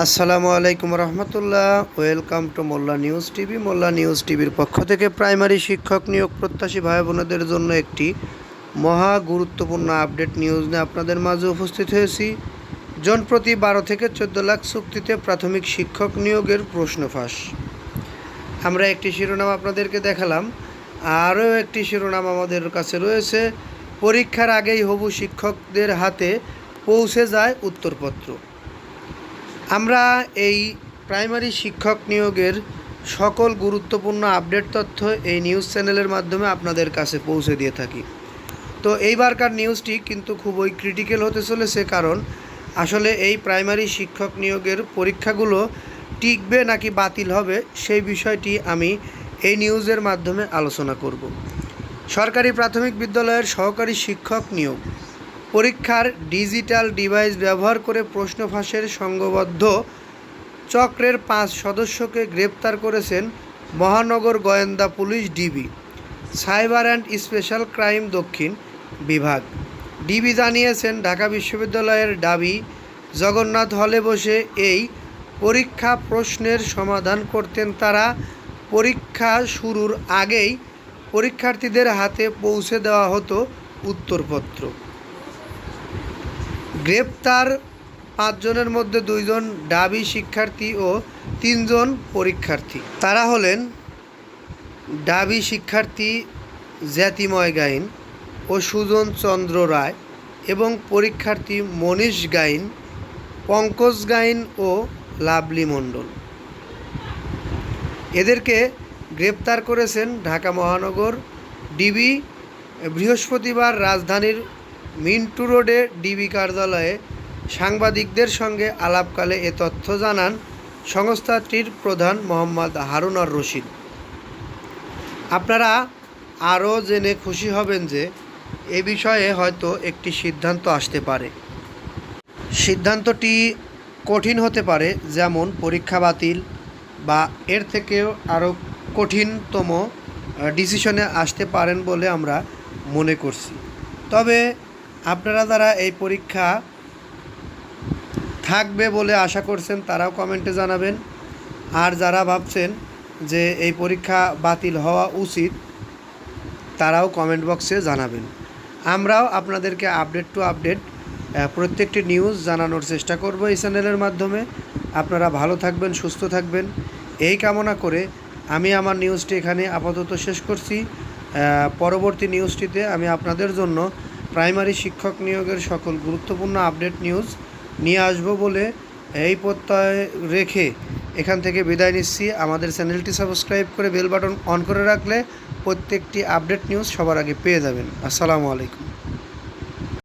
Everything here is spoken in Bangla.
আসসালামু আলাইকুম রহমতুল্লাহ। Welcome to Molla news TV. Molla news টিভির পক্ষ থেকে প্রাইমারি শিক্ষক নিয়োগ প্রত্যাশী ভাই বোনদের জন্য একটি মহা গুরুত্বপূর্ণ আপডেট নিউজ নিয়ে আপনাদের মাঝে উপস্থিত হয়েছি। জনপ্রতি বারো থেকে চোদ্দ লাখ চুক্তিতে প্রাথমিক শিক্ষক নিয়োগের প্রশ্ন ফাঁস আমরা একটি শিরোনাম আপনাদেরকে দেখালাম। আরও একটি শিরোনাম আমাদের কাছে রয়েছে। পরীক্ষার আগেই হবু শিক্ষকদের হাতে পৌঁছে যায় উত্তরপত্র। আমরা এই প্রাইমারি শিক্ষক নিয়োগের সকল গুরুত্বপূর্ণ আপডেট তথ্য এই নিউজ চ্যানেলের মাধ্যমে আপনাদের কাছে পৌঁছে দিয়ে থাকি। তো এইবারকার নিউজটি কিন্তু খুবই ক্রিটিক্যাল হতে চলেছে কারণ আসলে এই প্রাইমারি শিক্ষক নিয়োগের পরীক্ষাগুলো টিকবে নাকি বাতিল হবে সেই বিষয়টি আমি এই নিউজের মাধ্যমে আলোচনা করব। সরকারি প্রাথমিক বিদ্যালয়ের সহকারী শিক্ষক নিয়োগ। পরীক্ষার ডিজিটাল ডিভাইস ব্যবহার করে প্রশ্ন ফাঁসের সংঘবদ্ধ চক্রের পাঁচ সদস্যকে গ্রেপ্তার করেছেন মহানগর গোয়েন্দা police DB, cyber and special crime দক্ষিণ বিভাগ। ডিবি জানিয়েছেন, ঢাকা বিশ্ববিদ্যালয়ের দাবি, জগন্নাথ হলে বসে এই পরীক্ষা প্রশ্নের সমাধান করতেন তারা। পরীক্ষা শুরুর আগেই পরীক্ষার্থীদের হাতে পৌঁছে দেওয়া হতো উত্তরপত্র। গ্রেপ্তার পাঁচজনের মধ্যে দুইজন ডাবি শিক্ষার্থী ও তিনজন পরীক্ষার্থী। তারা হলেন ডাবি শিক্ষার্থী জ্যাতিময় গাইন ও সুজন চন্দ্র রায় এবং পরীক্ষার্থী মনীষ গাইন, পঙ্কজ গাইন ও লাভলি মণ্ডল। এদেরকে গ্রেপ্তার করেছেন ঢাকা মহানগর ডিবি বৃহস্পতিবার রাজধানীর মিন্টু রোডে ডিবি কার্যালয়ে সাংবাদিকদের সঙ্গে আলাপকালে এ তথ্য জানান সংস্থাটির প্রধান মোহাম্মদ হারুনার রশিদ। আপনারা আরও জেনে খুশি হবেন যে এ বিষয়ে হয়তো একটি সিদ্ধান্ত আসতে পারে। সিদ্ধান্তটি কঠিন হতে পারে, যেমন পরীক্ষা বাতিল বা এর থেকেও আরও কঠিনতম ডিসিশনে আসতে পারেন বলে আমরা মনে করছি। তবে আপনারা যারা এই পরীক্ষা থাকবে বলে আশা করছেন, তারাও কমেন্টে জানাবেন। আর যারা ভাবছেন যে এই পরীক্ষা বাতিল হওয়া উচিত, তারাও কমেন্ট বক্সে জানাবেন। আমরাও আপনাদেরকে আপডেট টু আপডেট প্রত্যেকটি নিউজ জানানোর চেষ্টা করব এই চ্যানেলের মাধ্যমে। আপনারা ভালো থাকবেন, সুস্থ থাকবেন। এই কামনা করে আমি আমার নিউজটি এখানে আপাতত শেষ করছি। পরবর্তী নিউজটিতে আমি আপনাদের জন্য প্রাইমারি শিক্ষক নিয়োগের সকল গুরুত্বপূর্ণ আপডেট নিউজ নিয়ে আসব বলে এই প্রত্যয় রেখে এখান থেকে বিদায় নিচ্ছি। আমাদের চ্যানেলটি সাবস্ক্রাইব করে বেল বাটন অন করে রাখলে প্রত্যেকটি আপডেট নিউজ সবার আগে পেয়ে যাবেন। আসসালামু আলাইকুম।